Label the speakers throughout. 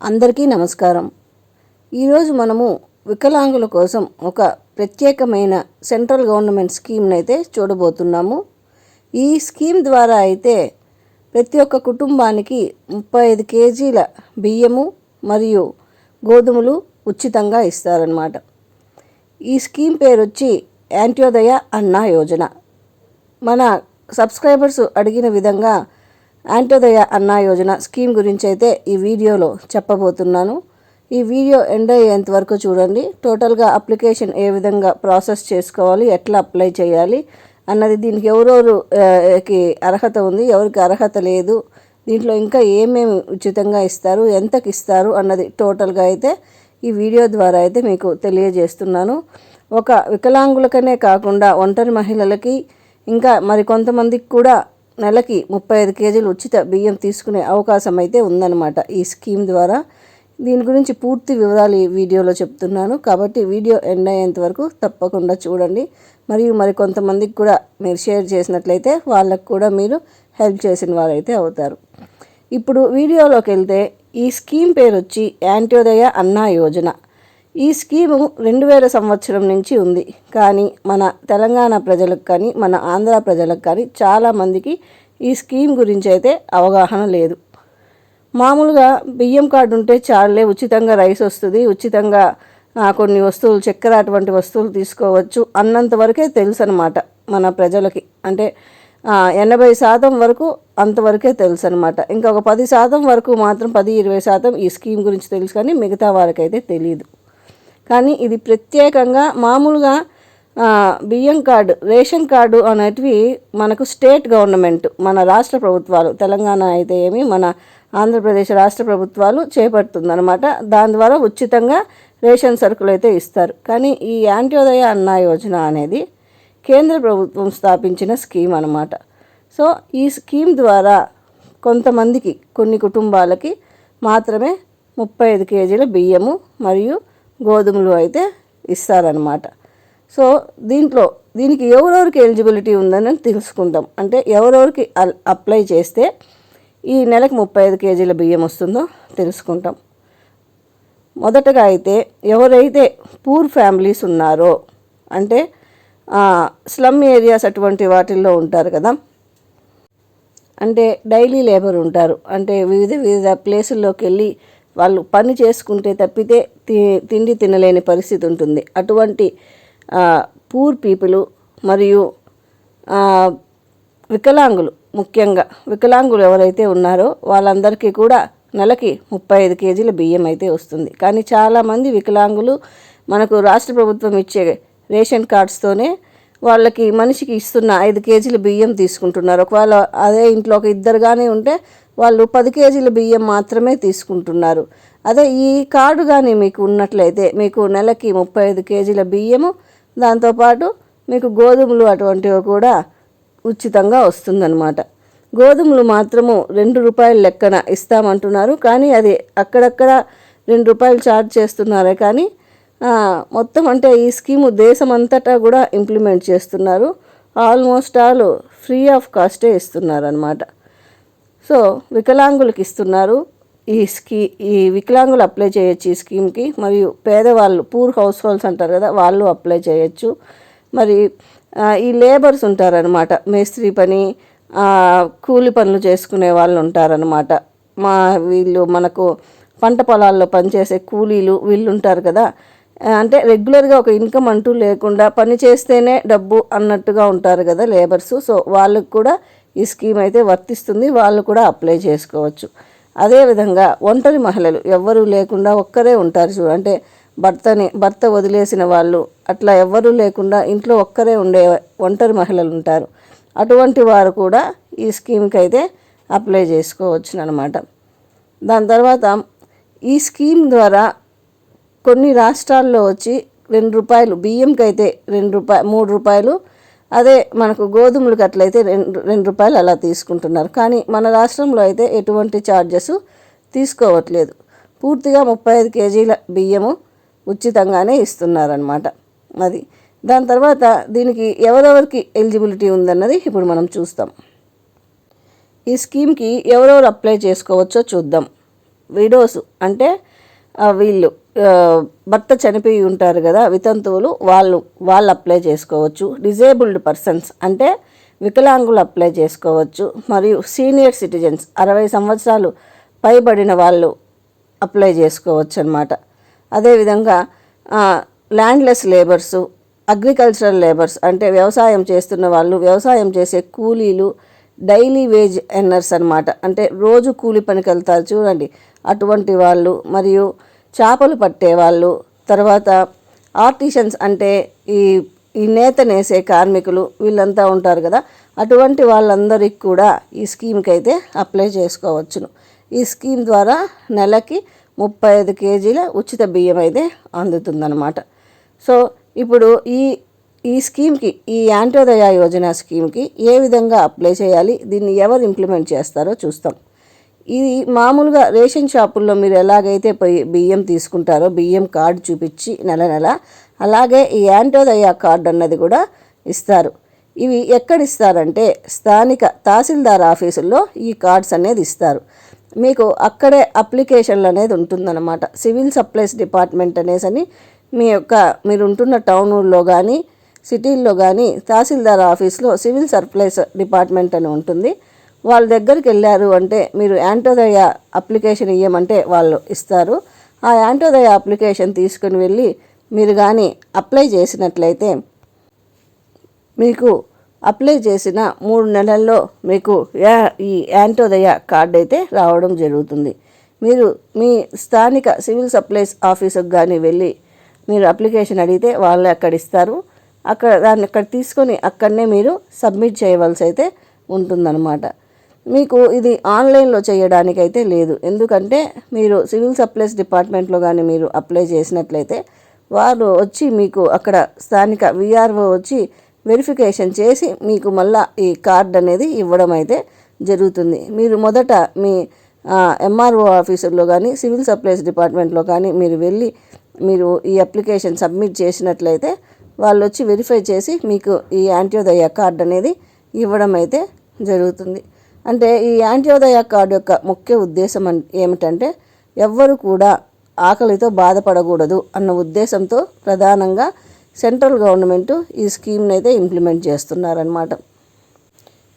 Speaker 1: అందరికీ నమస్కారం. ఈరోజు మనము వికలాంగుల కోసం ఒక ప్రత్యేకమైన సెంట్రల్ గవర్నమెంట్ స్కీమ్ని అయితే చూడబోతున్నాము. ఈ స్కీమ్ ద్వారా అయితే ప్రతి ఒక్క కుటుంబానికి ముప్పై ఐదు కేజీల బియ్యము మరియు గోధుమలు ఉచితంగా ఇస్తారన్నమాట. ఈ స్కీమ్ పేరు వచ్చి యాంట్యోదయ అన్నా యోజన. మన సబ్స్క్రైబర్స్ అడిగిన విధంగా అంత్యోదయ అన్న యోజన స్కీమ్ గురించి అయితే ఈ వీడియోలో చెప్పబోతున్నాను. ఈ వీడియో ఎండ్ అయ్యేంత వరకు చూడండి. టోటల్గా అప్లికేషన్ ఏ విధంగా ప్రాసెస్ చేసుకోవాలి ఎట్లా అప్లై చేయాలి అన్నది దీనికి ఎవరెవరు కి అర్హత ఉంది ఎవరికి అర్హత లేదు దీంట్లో ఇంకా ఏమేమి ఉచితంగా ఇస్తారు ఎంతకి ఇస్తారు అన్నది టోటల్గా అయితే ఈ వీడియో ద్వారా అయితే మీకు తెలియజేస్తున్నాను. ఒక వికలాంగులకనే కాకుండా ఒంటరి మహిళలకి ఇంకా మరి కొంతమందికి కూడా నెలకి ముప్పై ఐదు కేజీలు ఉచిత బియ్యం తీసుకునే అవకాశం అయితే ఉందన్నమాట ఈ స్కీమ్ ద్వారా. దీని గురించి పూర్తి వివరాలు ఈ వీడియోలో చెప్తున్నాను. కాబట్టి వీడియో ఎండ్ అయ్యేంత వరకు తప్పకుండా చూడండి. మరియు మరి కొంతమందికి కూడా మీరు షేర్ చేసినట్లయితే వాళ్ళకు కూడా మీరు హెల్ప్ చేసిన వారైతే అవుతారు. ఇప్పుడు వీడియోలోకి వెళ్తే ఈ స్కీమ్ పేరు వచ్చి యాంట్యోదయ అన్నా యోజన. ఈ స్కీము రెండు వేల సంవత్సరం నుంచి ఉంది. కానీ మన తెలంగాణ ప్రజలకు కానీ మన ఆంధ్ర ప్రజలకు కానీ చాలామందికి ఈ స్కీమ్ గురించి అయితే అవగాహన లేదు. మామూలుగా బియ్యం కార్డు ఉంటే చాలే ఉచితంగా రైస్ వస్తుంది ఉచితంగా కొన్ని వస్తువులు చక్కెర అటువంటి వస్తువులు తీసుకోవచ్చు అన్నంత వరకే తెలుసు అనమాట మన ప్రజలకి. అంటే ఎనభై శాతం వరకు అంతవరకే తెలుసు అనమాట ఇంకా ఒక పది శాతం వరకు మాత్రం పది ఇరవై శాతం ఈ స్కీమ్ గురించి తెలుసు కానీ మిగతా వారికైతే తెలియదు కానీ ఇది ప్రత్యేకంగా మామూలుగా బియ్యం కార్డు రేషన్ కార్డు అనేటివి మనకు స్టేట్ గవర్నమెంట్ మన రాష్ట్ర ప్రభుత్వాలు తెలంగాణ అయితే ఏమి మన ఆంధ్రప్రదేశ్ రాష్ట్ర ప్రభుత్వాలు చేపడుతుందన్నమాట. దాని ద్వారా ఉచితంగా రేషన్ సరుకులు అయితే ఇస్తారు. కానీ ఈ యాంట్యోదయ అన్న యోజన అనేది కేంద్ర ప్రభుత్వం స్థాపించిన స్కీమ్ అన్నమాట. సో ఈ స్కీమ్ ద్వారా కొంతమందికి కొన్ని కుటుంబాలకి మాత్రమే ముప్పై ఐదు కేజీల బియ్యము మరియు గోధుమలు అయితే ఇస్తారనమాట సో దీంట్లో దీనికి ఎవరెవరికి ఎలిజిబిలిటీ ఉందని తెలుసుకుంటాం అంటే ఎవరెవరికి అల్- అప్లై చేస్తే ఈ నెలకు ముప్పై ఐదు కేజీల బియ్యం వస్తుందో తెలుసుకుంటాం. మొదటగా అయితే ఎవరైతే పూర్ ఫ్యామిలీస్ ఉన్నారో అంటే స్లమ్ ఏరియాస్ అటువంటి వాటిల్లో ఉంటారు కదా అంటే డైలీ లేబర్ ఉంటారు. అంటే వివిధ వివిధ ప్లేసుల్లోకి వెళ్ళి వాళ్ళు పని చేసుకుంటే తప్పితే తిండి తినలేని పరిస్థితి ఉంటుంది. అటువంటి పూర్ పీపుల్ మరియు వికలాంగులు ముఖ్యంగా వికలాంగులు ఎవరైతే ఉన్నారో వాళ్ళందరికీ కూడా నెలకి ముప్పై ఐదు కేజీల బియ్యం అయితే వస్తుంది. కానీ చాలామంది వికలాంగులు మనకు రాష్ట్ర ప్రభుత్వం ఇచ్చే రేషన్ కార్డ్స్తోనే వాళ్ళకి మనిషికి ఇస్తున్న ఐదు కేజీల బియ్యం తీసుకుంటున్నారు. ఒకవేళ అదే ఇంట్లో ఒక ఇద్దరుగానే ఉంటే వాళ్ళు పది కేజీల బియ్యం మాత్రమే తీసుకుంటున్నారు. అదే ఈ కార్డు కానీ మీకు ఉన్నట్లయితే మీకు నెలకి ముప్పై ఐదు కేజీల బియ్యము దాంతోపాటు మీకు గోధుమలు అటువంటివి కూడా ఉచితంగా వస్తుందన్నమాట. గోధుమలు మాత్రము రెండు రూపాయల లెక్కన ఇస్తామంటున్నారు. కానీ అది అక్కడక్కడ రెండు రూపాయలు ఛార్జ్ చేస్తున్నారే కానీ మొత్తం అంటే ఈ స్కీము దేశమంతటా కూడా ఇంప్లిమెంట్ చేస్తున్నారు. ఆల్మోస్ట్ ఆల్ ఫ్రీ ఆఫ్ కాస్టే ఇస్తున్నారు అనమాట సో వికలాంగులకు ఇస్తున్నారు. ఈ స్కీ ఈ వికలాంగులు అప్లై చేయొచ్చు ఈ స్కీమ్కి. మరియు పేదవాళ్ళు పూర్ హౌస్ హోల్డ్స్ అంటారు కదా వాళ్ళు అప్లై చేయొచ్చు. మరి ఈ లేబర్స్ ఉంటారనమాట మేస్త్రి పని కూలి పనులు చేసుకునే వాళ్ళు ఉంటారనమాట మా వీళ్ళు మనకు పంట పొలాల్లో పనిచేసే కూలీలు వీళ్ళు ఉంటారు కదా అంటే రెగ్యులర్గా ఒక ఇన్కమ్ అంటూ లేకుండా పని చేస్తేనే డబ్బు అన్నట్టుగా ఉంటారు కదా లేబర్స్ సో వాళ్ళకు కూడా ఈ స్కీమ్ అయితే వర్తిస్తుంది. వాళ్ళు కూడా అప్లై చేసుకోవచ్చు. అదేవిధంగా ఒంటరి మహిళలు ఎవ్వరూ లేకుండా ఒక్కరే ఉంటారు చూడు. అంటే భర్తని భర్త వదిలేసిన వాళ్ళు అట్లా ఎవ్వరూ లేకుండా ఇంట్లో ఒక్కరే ఉండే ఒంటరి మహిళలు ఉంటారు. అటువంటి వారు కూడా ఈ స్కీమ్కి అయితే అప్లై చేసుకోవచ్చు అనమాట దాని తర్వాత ఈ స్కీమ్ ద్వారా కొన్ని రాష్ట్రాల్లో వచ్చి రెండు రూపాయలు బియ్యంకి అయితే రెండు రూపాయ మూడు రూపాయలు అదే మనకు గోధుమలకు అట్లయితే రెండు రెండు రూపాయలు అలా తీసుకుంటున్నారు. కానీ మన రాష్ట్రంలో అయితే ఎటువంటి ఛార్జెస్ తీసుకోవట్లేదు. పూర్తిగా ముప్పై ఐదు కేజీల బియ్యము ఉచితంగానే ఇస్తున్నారనమాట అది దాని తర్వాత దీనికి ఎవరెవరికి ఎలిజిబిలిటీ ఉందన్నది ఇప్పుడు మనం చూస్తాం. ఈ స్కీమ్కి ఎవరెవరు అప్లై చేసుకోవచ్చో చూద్దాం. విడోస్ అంటే వీళ్ళు భర్త చనిపోయి ఉంటారు కదా వితంతువులు వాళ్ళు వాళ్ళు అప్లై చేసుకోవచ్చు. డిజేబుల్డ్ పర్సన్స్ అంటే వికలాంగులు అప్లై చేసుకోవచ్చు. మరియు సీనియర్ సిటిజన్స్ అరవై సంవత్సరాలు పైబడిన వాళ్ళు అప్లై చేసుకోవచ్చు అనమాట అదేవిధంగా ల్యాండ్లెస్ లేబర్సు అగ్రికల్చరల్ లేబర్స్ అంటే వ్యవసాయం చేస్తున్న వాళ్ళు వ్యవసాయం చేసే కూలీలు డైలీ వేజ్ ఎన్నర్స్ అనమాట అంటే రోజు కూలి పనికి వెళ్తారు చూడండి. అటువంటి వాళ్ళు మరియు చేపలు పట్టే వాళ్ళు తర్వాత ఆర్టిషన్స్ అంటే ఈ ఈ నేత నేసే కార్మికులు వీళ్ళంతా ఉంటారు కదా. అటువంటి వాళ్ళందరికీ కూడా ఈ స్కీమ్కి అయితే అప్లై చేసుకోవచ్చును. ఈ స్కీమ్ ద్వారా నెలకి ముప్పై ఐదు కేజీల ఉచిత బియ్యం అయితే అందుతుందన్నమాట. సో ఇప్పుడు ఈ ఈ స్కీమ్కి ఈ యాంటోదయ యోజన స్కీమ్కి ఏ విధంగా అప్లై చేయాలి? దీన్ని ఎవరు ఇంప్లిమెంట్ చేస్తారో చూస్తాం. ఇది మామూలుగా రేషన్ షాపుల్లో మీరు ఎలాగైతే పోయి బియ్యం తీసుకుంటారో బియ్యం కార్డు చూపించి నెల నెల అలాగే ఈ యాంటోదయ కార్డు అన్నది కూడా ఇస్తారు. ఇవి ఎక్కడ ఇస్తారంటే స్థానిక తహసీల్దార్ ఆఫీసుల్లో ఈ కార్డ్స్ అనేది ఇస్తారు. మీకు అక్కడే అప్లికేషన్లు అనేది ఉంటుందన్నమాట. సివిల్ సప్లైస్ డిపార్ట్మెంట్ అనేసని మీ యొక్క మీరు ఉంటున్న టౌన్లో కానీ సిటీల్లో కానీ తహసీల్దార్ ఆఫీస్లో సివిల్ సప్లైస్ డిపార్ట్మెంట్ అని ఉంటుంది. వాళ్ళ దగ్గరికి వెళ్ళారు అంటే మీరు యాంటోదయ అప్లికేషన్ ఇవ్వమంటే వాళ్ళు ఇస్తారు. ఆ యాంటోదయ అప్లికేషన్ తీసుకుని వెళ్ళి మీరు కానీ అప్లై చేసినట్లయితే మీకు అప్లై చేసిన మూడు నెలల్లో మీకు యా- ఈ యాంటోదయ కార్డు అయితే రావడం జరుగుతుంది. మీరు మీ స్థానిక సివిల్ సప్లైస్ ఆఫీసుకు కానీ వెళ్ళి మీరు అప్లికేషన్ అడిగితే వాళ్ళు అక్కడ ఇస్తారు. అక్కడ దాన్ని అక్కడ తీసుకొని అక్కడనే మీరు సబ్మిట్ చేయవలసి అయితే ఉంటుందన్నమాట. మీకు ఇది ఆన్లైన్లో చేయడానికైతే లేదు. ఎందుకంటే మీరు సివిల్ సప్లైస్ డిపార్ట్మెంట్లో కానీ మీరు అప్లై చేసినట్లయితే వారు వచ్చి మీకు అక్కడ స్థానిక విఆర్ఓ వచ్చి వెరిఫికేషన్ చేసి మీకు మళ్ళా ఈ కార్డ్ అనేది ఇవ్వడం అయితే జరుగుతుంది. మీరు మొదట మీ ఎంఆర్ఓ ఆఫీసుల్లో కానీ సివిల్ సప్లైస్ డిపార్ట్మెంట్లో కానీ మీరు వెళ్ళి మీరు ఈ అప్లికేషన్ సబ్మిట్ చేసినట్లయితే వాళ్ళు వచ్చి వెరిఫై చేసి మీకు ఈ యాంట్యోదయ కార్డ్ అనేది ఇవ్వడం అయితే జరుగుతుంది. అంటే ఈ యాంట్యోదయ కార్డు యొక్క ముఖ్య ఉద్దేశం ఏమిటంటే ఎవ్వరు కూడా ఆకలితో బాధపడకూడదు అన్న ఉద్దేశంతో ప్రధానంగా సెంట్రల్ గవర్నమెంట్ ఈ స్కీమ్ని అయితే ఇంప్లిమెంట్ చేస్తున్నారనమాట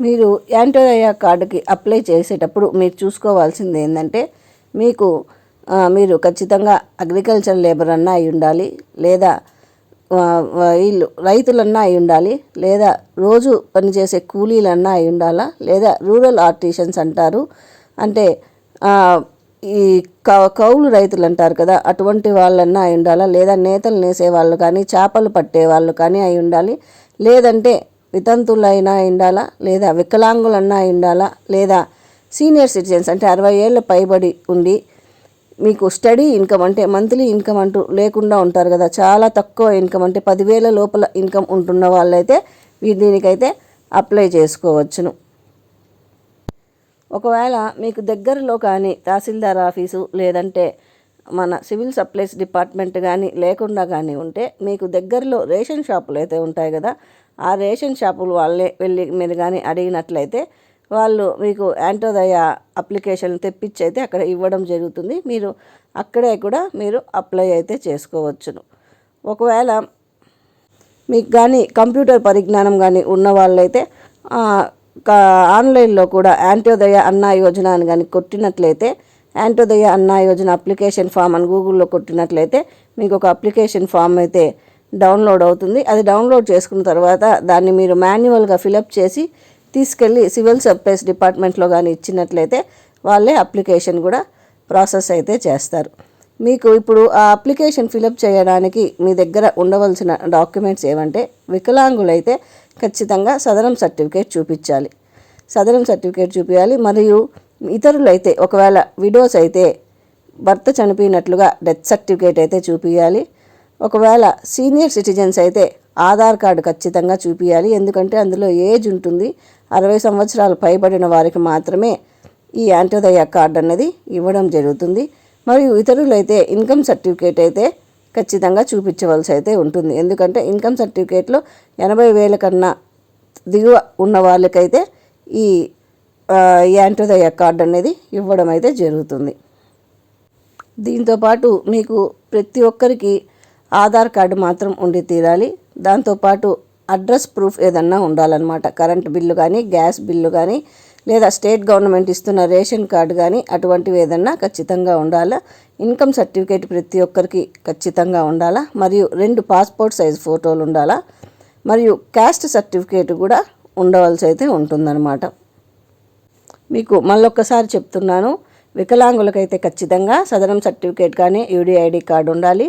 Speaker 1: మీరు యాంటోదయ కార్డుకి అప్లై చేసేటప్పుడు మీరు చూసుకోవాల్సింది ఏంటంటే మీకు మీరు ఖచ్చితంగా అగ్రికల్చర్ లేబర్ అన్నా అయి ఉండాలి లేదా వీళ్ళు రైతులన్నా అయి ఉండాలి లేదా రోజు పనిచేసే కూలీలన్నా అయి ఉండాలా లేదా రూరల్ ఆర్టిషన్స్ అంటారు. అంటే ఈ కౌ- కౌలు రైతులు అంటారు కదా అటువంటి వాళ్ళన్నా అయి ఉండాలా లేదా నేతలు నేసే వాళ్ళు కానీ చేపలు పట్టే వాళ్ళు కానీ అయి ఉండాలి లేదంటే వితంతులైనా అయి ఉండాలా లేదా వికలాంగులన్నా అయి ఉండాలా లేదా సీనియర్ సిటిజన్స్ అంటే అరవై ఏళ్ళ పైబడి ఉండి మీకు స్టడీ ఇన్కమ్ అంటే మంత్లీ ఇన్కమ్ అంటూ లేకుండా ఉంటారు కదా. చాలా తక్కువ ఇన్కమ్ అంటే పదివేల లోపల ఇన్కమ్ ఉంటున్న వాళ్ళైతే దీనికైతే అప్లై చేసుకోవచ్చును. ఒకవేళ మీకు దగ్గరలో కానీ తహసీల్దార్ ఆఫీసు లేదంటే మన సివిల్ సప్లైస్ డిపార్ట్మెంట్ కానీ లేకుండా కానీ ఉంటే మీకు దగ్గరలో రేషన్ షాపులు అయితే ఉంటాయి కదా. ఆ రేషన్ షాపులు వాళ్ళే వెళ్ళి మీరు కానీ అడిగినట్లయితే వాళ్ళు మీకు యాంటోదయ అప్లికేషన్ తెప్పించి అయితే అక్కడ ఇవ్వడం జరుగుతుంది. మీరు అక్కడే కూడా మీరు అప్లై అయితే చేసుకోవచ్చును. ఒకవేళ మీకు కానీ కంప్యూటర్ పరిజ్ఞానం కానీ ఉన్న వాళ్ళైతే ఆన్లైన్లో కూడా యాంటోదయ అన్నా యోజన అని కానీ కొట్టినట్లయితే యాంటోదయ అన్నా యోజన అప్లికేషన్ ఫామ్ అని గూగుల్లో కొట్టినట్లయితే మీకు ఒక అప్లికేషన్ ఫామ్ అయితే డౌన్లోడ్ అవుతుంది. అది డౌన్లోడ్ చేసుకున్న తర్వాత దాన్ని మీరు మాన్యువల్గా ఫిలప్ చేసి తీసుకెళ్ళి సివిల్ సప్లైస్ డిపార్ట్మెంట్లో కానీ ఇచ్చినట్లయితే వాళ్ళే అప్లికేషన్ కూడా ప్రాసెస్ అయితే చేస్తారు. మీకు ఇప్పుడు ఆ అప్లికేషన్ ఫిలప్ చేయడానికి మీ దగ్గర ఉండవలసిన డాక్యుమెంట్స్ ఏమంటే వికలాంగులైతే ఖచ్చితంగా సదరం సర్టిఫికేట్ చూపించాలి. సదరం సర్టిఫికేట్ చూపించాలి. మరియు ఇతరులైతే ఒకవేళ విడోస్ అయితే భర్త చనిపోయినట్లుగా డెత్ సర్టిఫికేట్ అయితే చూపించాలి. ఒకవేళ సీనియర్ సిటిజన్స్ అయితే ఆధార్ కార్డు ఖచ్చితంగా చూపించాలి. ఎందుకంటే అందులో ఏజ్ ఉంటుంది. అరవై సంవత్సరాలు పైబడిన వారికి మాత్రమే ఈ యాంటోదయ కార్డు అనేది ఇవ్వడం జరుగుతుంది. మరియు ఇతరులైతే ఇన్కమ్ సర్టిఫికేట్ అయితే ఖచ్చితంగా చూపించవలసి అయితే ఉంటుంది. ఎందుకంటే ఇన్కమ్ సర్టిఫికేట్లో ఎనభై వేల కన్నా దిగువ ఉన్న వాళ్ళకైతే ఈ యాంటోదయ కార్డు అనేది ఇవ్వడం అయితే జరుగుతుంది. దీంతోపాటు మీకు ప్రతి ఒక్కరికి ఆధార్ కార్డు మాత్రం ఉండి తీరాలి. దాంతోపాటు అడ్రస్ ప్రూఫ్ ఏదన్నా ఉండాలన్నమాట. కరెంట్ బిల్లు కానీ గ్యాస్ బిల్లు కానీ లేదా స్టేట్ గవర్నమెంట్ ఇస్తున్న రేషన్ కార్డు కానీ అటువంటివి ఏదన్నా ఖచ్చితంగా ఉండాలా? ఇన్కమ్ సర్టిఫికేట్ ప్రతి ఒక్కరికి ఖచ్చితంగా ఉండాలా? మరియు రెండు పాస్పోర్ట్ సైజ్ ఫోటోలు ఉండాలా? మరియు క్యాస్ట్ సర్టిఫికేట్ కూడా ఉండవలసి అయితే ఉంటుందన్నమాట. మీకు మళ్ళొక్కసారి చెప్తున్నాను. వికలాంగులకైతే ఖచ్చితంగా సదనం సర్టిఫికేట్ కానీ యూడిఐడి కార్డు ఉండాలి.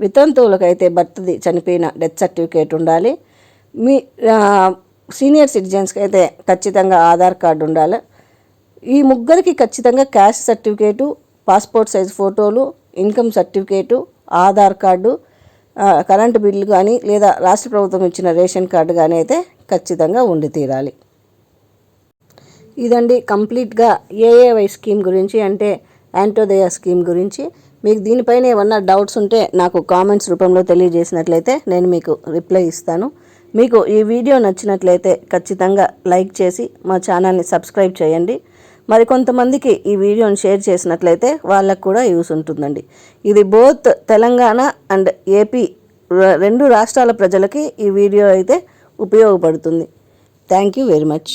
Speaker 1: వితంతువులకైతే భర్తది చనిపోయిన డెత్ సర్టిఫికేట్ ఉండాలి. మీ సీనియర్ సిటిజన్స్కి అయితే ఖచ్చితంగా ఆధార్ కార్డు ఉండాలి. ఈ ముగ్గురికి ఖచ్చితంగా క్యాస్ట్ సర్టిఫికేటు పాస్పోర్ట్ సైజ్ ఫోటోలు income certificate Aadhaar card current bill కానీ లేదా రాష్ట్ర ప్రభుత్వం ఇచ్చిన రేషన్ కార్డు కానీ అయితే ఖచ్చితంగా ఉండి తీరాలి. ఇదండి కంప్లీట్గా ఏఏవై స్కీమ్ గురించి అంటే యాంటోదయ స్కీమ్ గురించి. మీకు దీనిపైన ఏమన్నా డౌట్స్ ఉంటే నాకు కామెంట్స్ రూపంలో తెలియజేసినట్లయితే నేను మీకు రిప్లై ఇస్తాను. మీకు ఈ వీడియో నచ్చినట్లయితే ఖచ్చితంగా లైక్ చేసి మా ఛానల్ని సబ్స్క్రైబ్ చేయండి. మరి కొంతమందికి ఈ వీడియోని షేర్ చేసినట్లయితే వాళ్ళకు కూడా యూస్ ఉంటుందండి. ఇది బోత్ తెలంగాణ అండ్ ఏపీ రెండు రాష్ట్రాల ప్రజలకి ఈ వీడియో అయితే ఉపయోగపడుతుంది. Thank you very much.